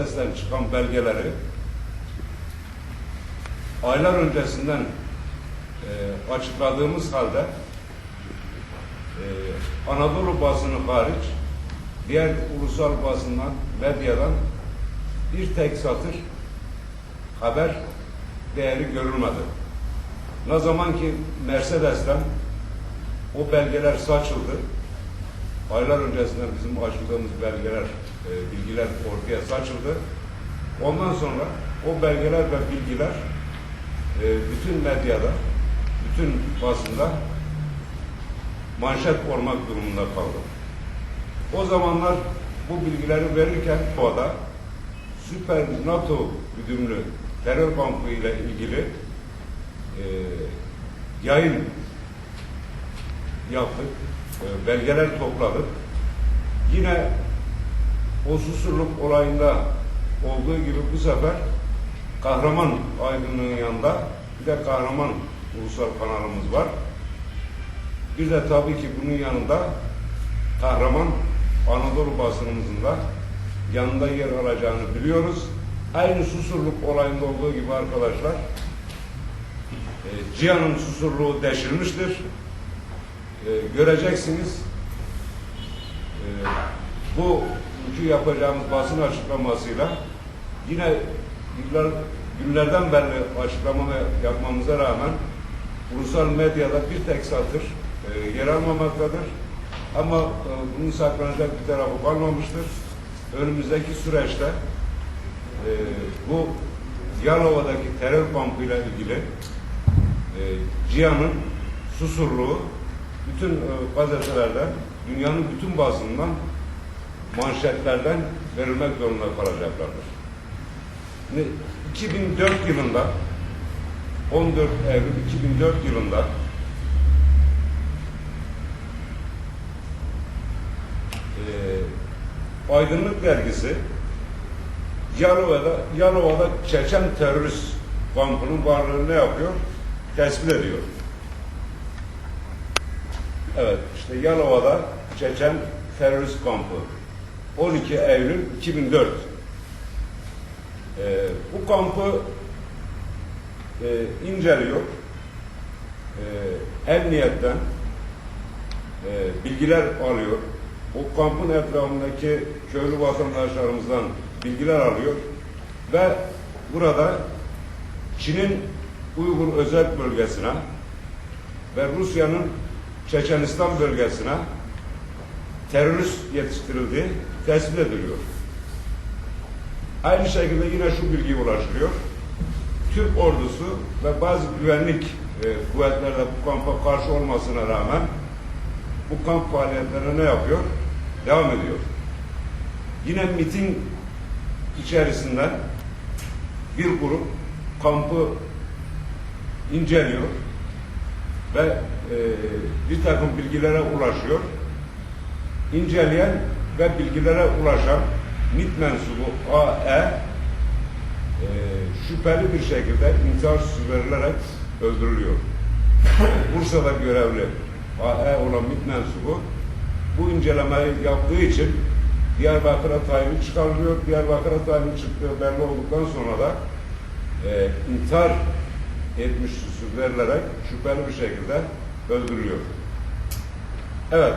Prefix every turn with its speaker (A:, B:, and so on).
A: Sesten çıkan belgeleri aylar öncesinden e, açıkladığımız halde e, Anadolu basını hariç diğer ulusal basından, medyadan bir tek satır haber değeri görülmedi. Ne zaman ki Mercedes'ten o belgeler saçıldı, aylar öncesinden bizim açıkladığımız belgeler, e, bilgiler ortaya saçıldı. Ondan sonra o belgeler ve bilgiler e, bütün medyada, bütün basında manşet olmak durumunda kaldı. O zamanlar bu bilgileri verirken doğada Süper NATO güdümlü terör kampı ile ilgili e, yayın yaptık, e, belgeler topladık. Yine o susurluk olayında olduğu gibi bu sefer Kahraman Aydın'ın yanında bir de Kahraman Ulusal kanalımız var. Bir de tabii ki bunun yanında Kahraman Anadolu basınımızın da yanında yer alacağını biliyoruz. Aynı susurluk olayında olduğu gibi arkadaşlar e, Cihan'ın susurluğu deşilmiştir. E, göreceksiniz. E, bu bugünkü yapacağımız basın açıklamasıyla yine yıllar, günlerden beri açıklama yapmamıza rağmen ulusal medyada bir tek satır e, yer almamaktadır. Ama e, bunun saklanacak bir tarafı kalmamıştır. Önümüzdeki süreçte e, bu Yalova'daki terör kampıyla ilgili e, Cihan'ın susurluğu bütün e, gazetelerden, dünyanın bütün basından manşetlerden verilmek zorunda kalacaklardır. Şimdi 2004 yılında 14 Eylül 2004 yılında e, Aydınlık Dergisi Yalova'da, Yalova'da Çeçen terörist kampının varlığını ne yapıyor? Tespit ediyor. Evet, işte Yalova'da Çeçen terörist kampı. 12 Eylül 2004. Ee, bu kampı e, inceliyor. Ee, emniyetten e, bilgiler alıyor. O kampın etrafındaki köylü vatandaşlarımızdan bilgiler alıyor ve burada Çin'in Uygur özel bölgesine ve Rusya'nın Çeçenistan bölgesine terörist yetiştirildiği tespit ediliyor. Aynı şekilde yine şu bilgi ulaşılıyor. Türk ordusu ve bazı güvenlik e, kuvvetleri de bu kampa karşı olmasına rağmen bu kamp faaliyetlerine ne yapıyor? Devam ediyor. Yine miting içerisinden bir grup kampı inceliyor ve e, bir takım bilgilere ulaşıyor. İnceleyen ve bilgilere ulaşan MİT mensubu AE e, şüpheli bir şekilde intihar verilerek öldürülüyor. Bursa'da görevli AE olan MİT mensubu bu incelemeyi yaptığı için Diyarbakır'a tayini çıkarılıyor. Diyarbakır'a tayini çıktığı belli olduktan sonra da e, intihar etmiş verilerek şüpheli bir şekilde öldürülüyor. Evet,